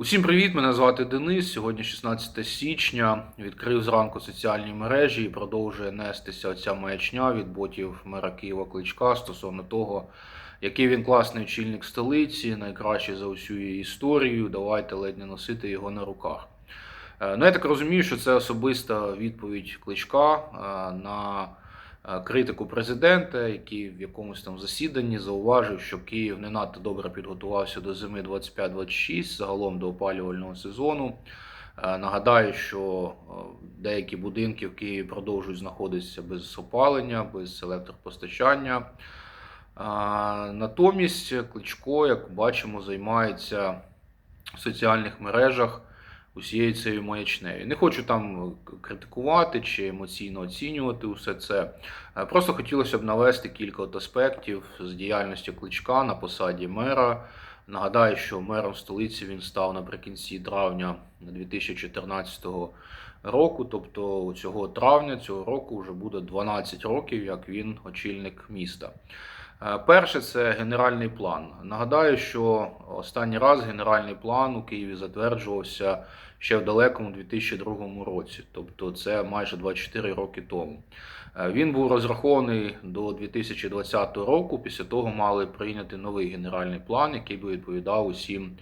Усім привіт! Мене звати Денис. Сьогодні 16 січня. Відкрив зранку соціальні мережі і продовжує нестися оця маячня від ботів мера Києва Кличка стосовно того, який він класний очільник столиці, найкращий за усю її історію. Давайте ледь не носити його на руках. Е, Ну, я так розумію, що це особиста відповідь Кличка е, на критику президента, який в якомусь там засіданні зауважив, що Київ не надто добре підготувався до зими 25-26, загалом до опалювального сезону. Е, Нагадаю, що е, деякі будинки в Києві продовжують знаходитися без опалення, без електропостачання. Натомість Кличко, як бачимо, займається в соціальних мережах усією цією маячнею. Не хочу там критикувати чи емоційно оцінювати усе це. Е, Просто хотілося б навести кілька от аспектів з діяльності Кличка на посаді мера. Нагадаю, що мером столиці він став наприкінці травня 2014 року, тобто цього травня цього року вже буде 12 років, як він очільник міста. Е, Перше це генеральний план. Нагадаю, що останній раз генеральний план у Києві затверджувався ще в далекому 2002 році, тобто це майже 24 роки тому. Е, Він був розрахований до 2020 року. Після того мали прийняти новий генеральний план, який би відповідав усім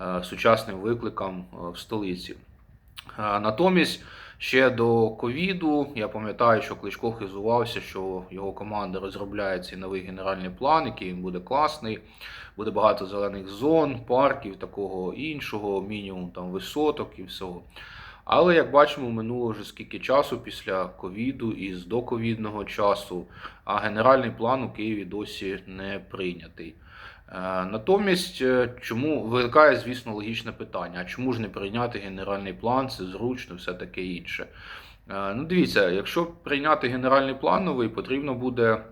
е, сучасним викликам в столиці. Натомість ще до ковіду я пам'ятаю, що Кличко хизувався, що його команда розробляє цей новий генеральний план, який він буде класний. Буде багато зелених зон, парків, такого іншого, мінімум там висоток і всього. Але як бачимо, минуло вже скільки часу після ковіду і з доковідного часу, а генеральний план у Києві досі не прийнятий. Е, Натомість, е, чому виникає, звісно, логічне питання: а чому ж не прийняти генеральний план? Це зручно, все таке інше. Е, Ну, дивіться, якщо прийняти генеральний план новий, потрібно буде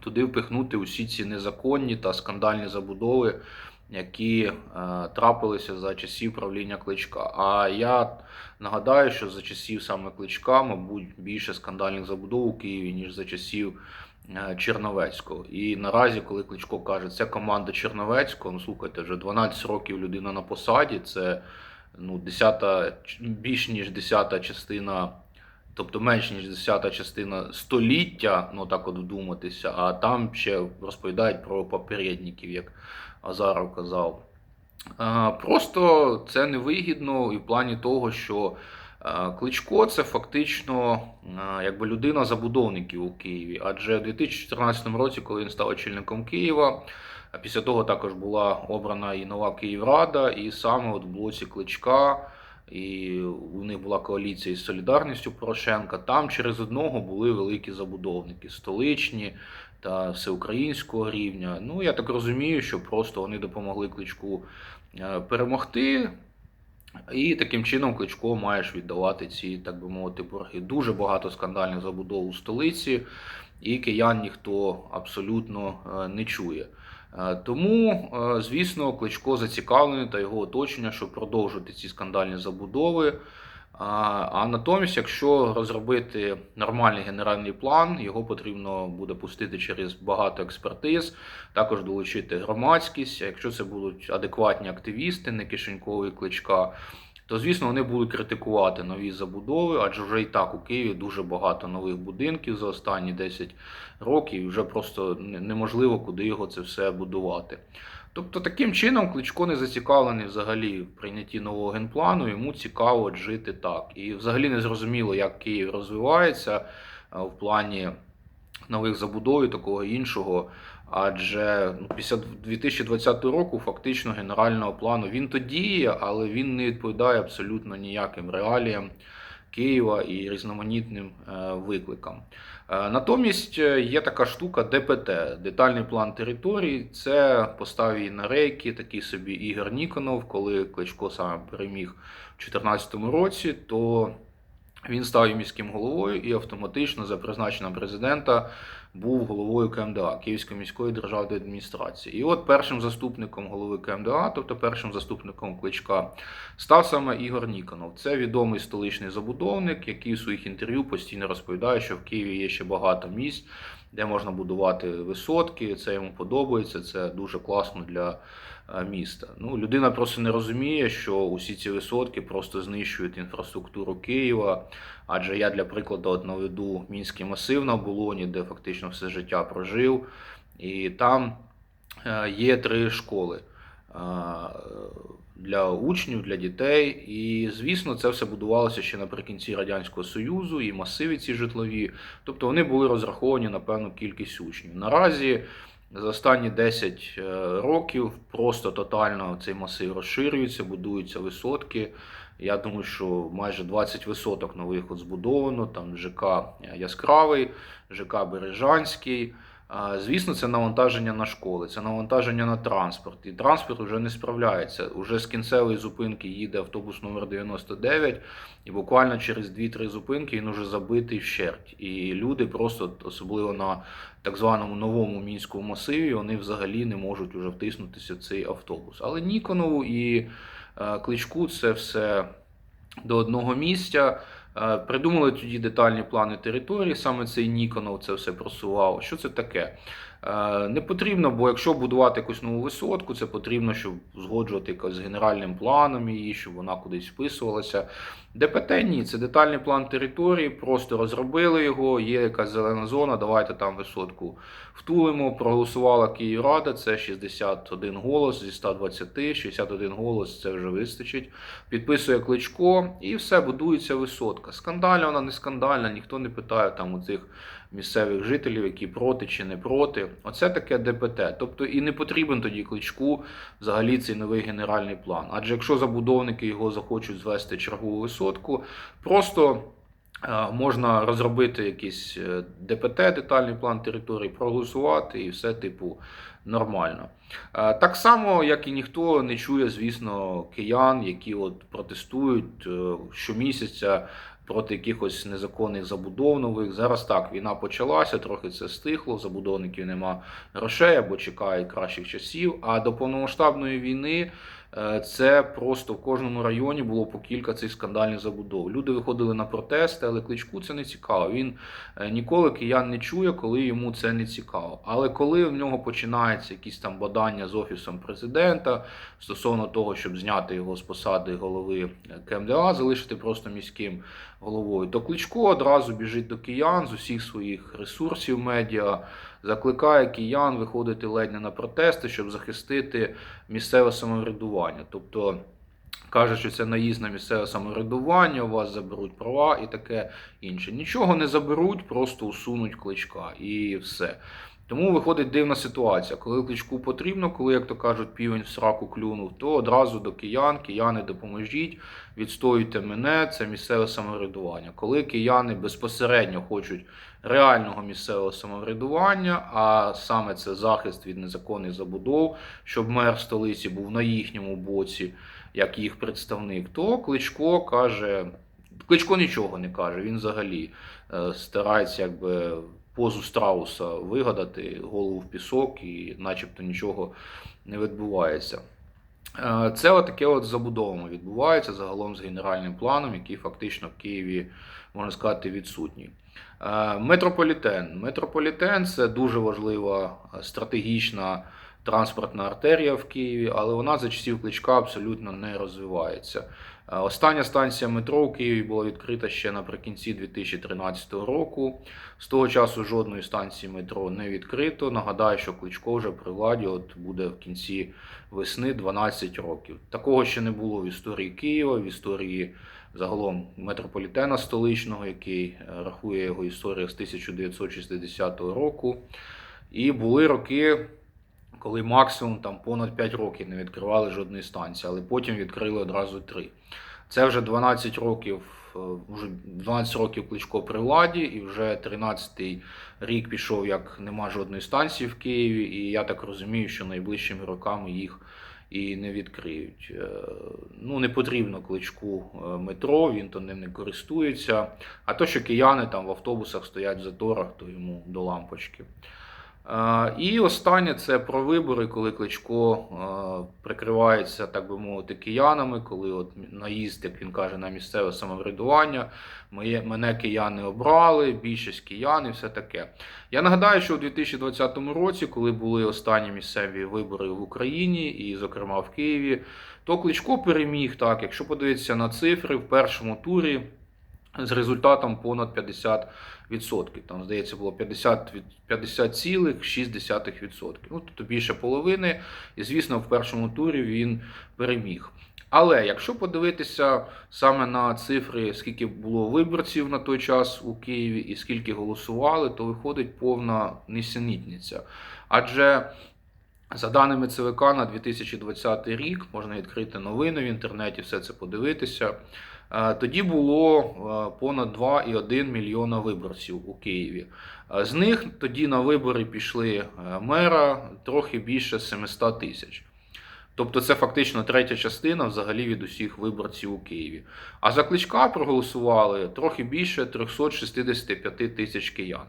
туди впихнути усі ці незаконні та скандальні забудови, які трапилися за часів правління Кличка. А я нагадаю, що за часів саме Кличка, мабуть, більше скандальних забудов у Києві, ніж за часів Черновецького. І наразі, коли Кличко каже, це команда Черновецького, ну слухайте, вже 12 років людина на посаді, це ну, десята, більш ніж десята частина. Тобто менш ніж десята частина століття, ну так от вдуматися, а там ще розповідають про попередників, як Азаров казав. Е, Просто це невигідно і в плані того, що е, Кличко це фактично е, якби людина забудовників у Києві. Адже в 2014 році, коли він став очільником Києва, після того також була обрана і нова Київрада, і саме от в блоці Кличка. І у них була коаліція із солідарністю Порошенка. Там через одного були великі забудовники, столичні та всеукраїнського рівня. Ну я так розумію, що просто вони допомогли кличку е, перемогти. І таким чином Кличко маєш віддавати ці, так би мовити, борги. Дуже багато скандальних забудов у столиці, і киян ніхто абсолютно е, не чує. Е, Тому, е, звісно, Кличко зацікавлений та його оточення, щоб продовжити ці скандальні забудови. А, натомість, якщо розробити нормальний генеральний план, його потрібно буде пустити через багато експертиз, також долучити громадськість. А якщо це будуть адекватні активісти, не кишенькові кличка, то звісно вони будуть критикувати нові забудови, адже вже і так у Києві дуже багато нових будинків за останні 10 років, і вже просто неможливо куди його це все будувати. Тобто таким чином Кличко не зацікавлений взагалі в прийнятті нового генплану, йому цікаво жити так. І взагалі не зрозуміло, як Київ розвивається е, в плані нових забудов і такого іншого. Адже ну, після 2020 року фактично генерального плану він то діє, але він не відповідає абсолютно ніяким реаліям Києва і різноманітним е, викликам. Е, Натомість е, є така штука ДПТ детальний план території. Це постав її на рейки, такий собі Ігор Ніконов, коли Кличко саме переміг у 2014 році, то він став міським головою і автоматично за призначенням президента був головою КМДА Київської міської державної адміністрації. І от першим заступником голови КМДА, тобто першим заступником Кличка, став саме Ігор Ніконов. Це відомий столичний забудовник, який у своїх інтерв'ю постійно розповідає, що в Києві є ще багато місць, де можна будувати висотки. Це йому подобається, це дуже класно для е, міста. Ну, людина просто не розуміє, що усі ці висотки просто знищують інфраструктуру Києва. Адже я для прикладу наведу мінський масив на Болоні, де фактично все життя прожив, і там е, є три школи. Для учнів, для дітей, і звісно, це все будувалося ще наприкінці радянського союзу, і масиви ці житлові. Тобто вони були розраховані на певну кількість учнів. Наразі за останні 10 е, років просто тотально цей масив розширюється, будуються висотки. Я думаю, що майже 20 висоток нових от збудовано. Там ЖК Яскравий, ЖК Бережанський. Звісно, це навантаження на школи, це навантаження на транспорт. І транспорт вже не справляється. Уже з кінцевої зупинки їде автобус номер 99, і буквально через 2-3 зупинки він уже забитий вщерть. І люди просто, особливо на так званому новому мінському масиві, вони взагалі не можуть уже втиснутися в цей автобус. Але Ніконову і е, Кличку це все до одного місця. Е, Придумали тоді детальні плани території, саме цей Ніконов це все просував. Що це таке? Е, Не потрібно, бо якщо будувати якусь нову висотку, це потрібно, щоб згоджувати якось з генеральним планом її, щоб вона кудись вписувалася. ДПТ ні, це детальний план території, просто розробили його, є якась зелена зона, давайте там висотку втулимо. Проголосувала Київрада, це 61 голос зі 120, 61 голос це вже вистачить. Підписує кличко і все, будується висотка. Скандальна вона, не скандальна, ніхто не питає там у цих місцевих жителів, які проти чи не проти. Оце таке ДПТ. Тобто і не потрібен тоді кличку взагалі цей новий генеральний план. Адже якщо забудовники його захочуть звести чергову висотку, просто е, можна розробити якийсь е, ДПТ, детальний план території, проголосувати і все типу нормально. Е, Так само, як і ніхто не чує, звісно, киян, які от протестують щомісяця проти якихось незаконних забудов нових. Зараз так, війна почалася, трохи це стихло, забудовників нема грошей або чекають кращих часів. А до повномасштабної війни це просто в кожному районі було по кілька цих скандальних забудов. Люди виходили на протести, але кличку це не цікаво. Він е, ніколи киян не чує, коли йому це не цікаво. Але коли в нього починаються якісь там бадання з офісом президента стосовно того, щоб зняти його з посади голови КМДА, залишити просто міським головою, то Кличко одразу біжить до киян з усіх своїх ресурсів медіа, закликає киян виходити ледь не на протести, щоб захистити місцеве самоврядування. Тобто каже, що це наїзд на місцеве самоврядування, у вас заберуть права і таке інше. Нічого не заберуть, просто усунуть кличка і все. Тому виходить дивна ситуація. Коли кличку потрібно, коли, як то кажуть, півень в сраку клюнув, то одразу до киян, кияни допоможіть, відстоюйте мене, це місцеве самоврядування. Коли кияни безпосередньо хочуть реального місцевого самоврядування, а саме це захист від незаконних забудов, щоб мер столиці був на їхньому боці, як їх представник, то Кличко каже. Кличко нічого не каже, він взагалі е, старається якби позу страуса вигадати, голову в пісок і начебто нічого не відбувається. Е, Це отаке от забудовами відбувається загалом з генеральним планом, який фактично в Києві, можна сказати, відсутній. Е, Метрополітен. Метрополітен це дуже важлива е, стратегічна транспортна артерія в Києві, але вона за часів кличка абсолютно не розвивається. Е, Остання станція метро у Києві була відкрита ще наприкінці 2013 року. З того часу жодної станції метро не відкрито. Нагадаю, що Кличко вже при владі от буде в кінці весни 12 років. Такого ще не було в історії Києва, в історії загалом метрополітена столичного, який е, рахує його історія з 1960 року. І були роки, коли максимум там понад 5 років не відкривали жодної станції, але потім відкрили одразу 3. Це вже 12 років, е, вже 12 років кличко при владі, і вже 13-й рік пішов, як нема жодної станції в Києві. І я так розумію, що найближчими роками їх і не відкриють. Е, Ну, не потрібно кличку е, метро, він то ним не користується. А то, що кияни там в автобусах стоять в заторах, то йому до лампочки. І останнє це про вибори, коли Кличко прикривається, так би мовити, киянами, коли от наїзд, як він каже, на місцеве самоврядування, мене кияни обрали, більшість киян і все таке. Я нагадаю, що у 2020 році, коли були останні місцеві вибори в Україні, і, зокрема, в Києві, то Кличко переміг так. Якщо подивитися на цифри в першому турі з результатом понад 50%. Там, здається, було 50, 50,6%. Ну, тобто більше половини. І, звісно, в першому турі він переміг. Але якщо подивитися саме на цифри, скільки було виборців на той час у Києві і скільки голосували, то виходить повна нісенітниця. Адже за даними ЦВК на 2020 рік, можна відкрити новини в інтернеті, все це подивитися. Е, Тоді було е, понад 2,1 мільйона виборців у Києві. Е, З них тоді на вибори пішли мера трохи більше 700 тисяч. Тобто це фактично третя частина взагалі від усіх виборців у Києві. А за кличка проголосували трохи більше 365 тисяч киян.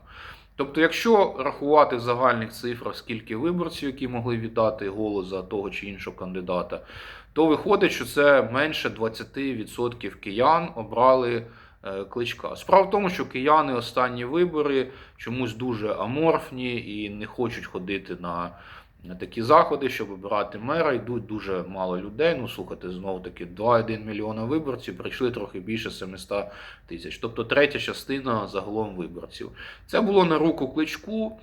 Тобто, якщо рахувати в загальних цифрах, скільки виборців, які могли віддати голос за того чи іншого кандидата, то виходить, що це менше 20% киян обрали е, кличка. Справа в тому, що кияни останні вибори чомусь дуже аморфні і не хочуть ходити на такі заходи, щоб обирати мера. Йдуть дуже мало людей. Ну, слухайте, знову таки 2,1 мільйона виборців, прийшли трохи більше 700 тисяч. Тобто третя частина загалом виборців. Це було на руку кличку.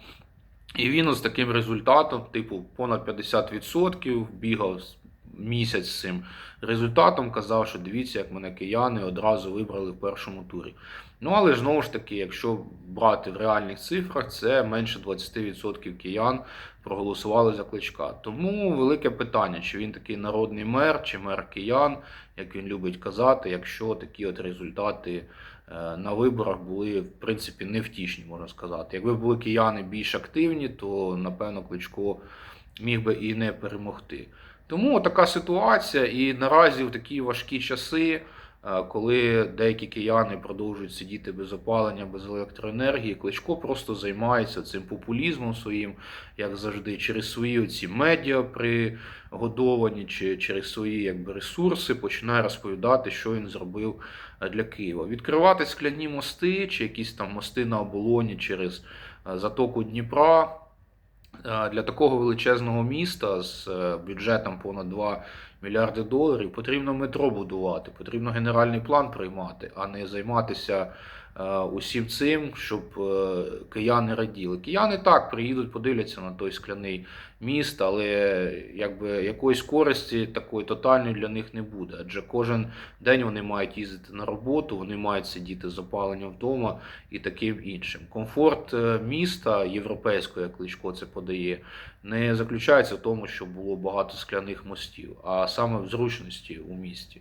І він ось таким результатом, типу, понад 50% бігав з- місяць з цим результатом, казав, що дивіться, як мене кияни одразу вибрали в першому турі. Ну, але ж знову ж таки, якщо брати в реальних цифрах, це менше 20% киян проголосували за кличка. Тому велике питання, чи він такий народний мер, чи мер киян, як він любить казати, якщо такі от результати е, на виборах були в принципі невтішні, можна сказати. Якби були кияни більш активні, то напевно Кличко міг би і не перемогти. Тому така ситуація, і наразі в такі важкі часи, е, коли деякі кияни продовжують сидіти без опалення, без електроенергії, Кличко просто займається цим популізмом своїм, як завжди, через свої оці медіа пригодовані, чи через свої якби, ресурси починає розповідати, що він зробив е, для Києва. Відкривати скляні мости чи якісь там мости на оболоні через е, затоку Дніпра. Для такого величезного міста з е, бюджетом понад 2 мільярди доларів потрібно метро будувати, потрібно генеральний план приймати, а не займатися усім цим, щоб е, кияни раділи. Кияни так приїдуть, подивляться на той скляний міст, але якби якоїсь користі такої тотальної для них не буде. Адже кожен день вони мають їздити на роботу, вони мають сидіти з опаленням вдома і таким іншим. Комфорт е, міста європейського, як Кличко це подає, не заключається в тому, що було багато скляних мостів, а саме в зручності у місті.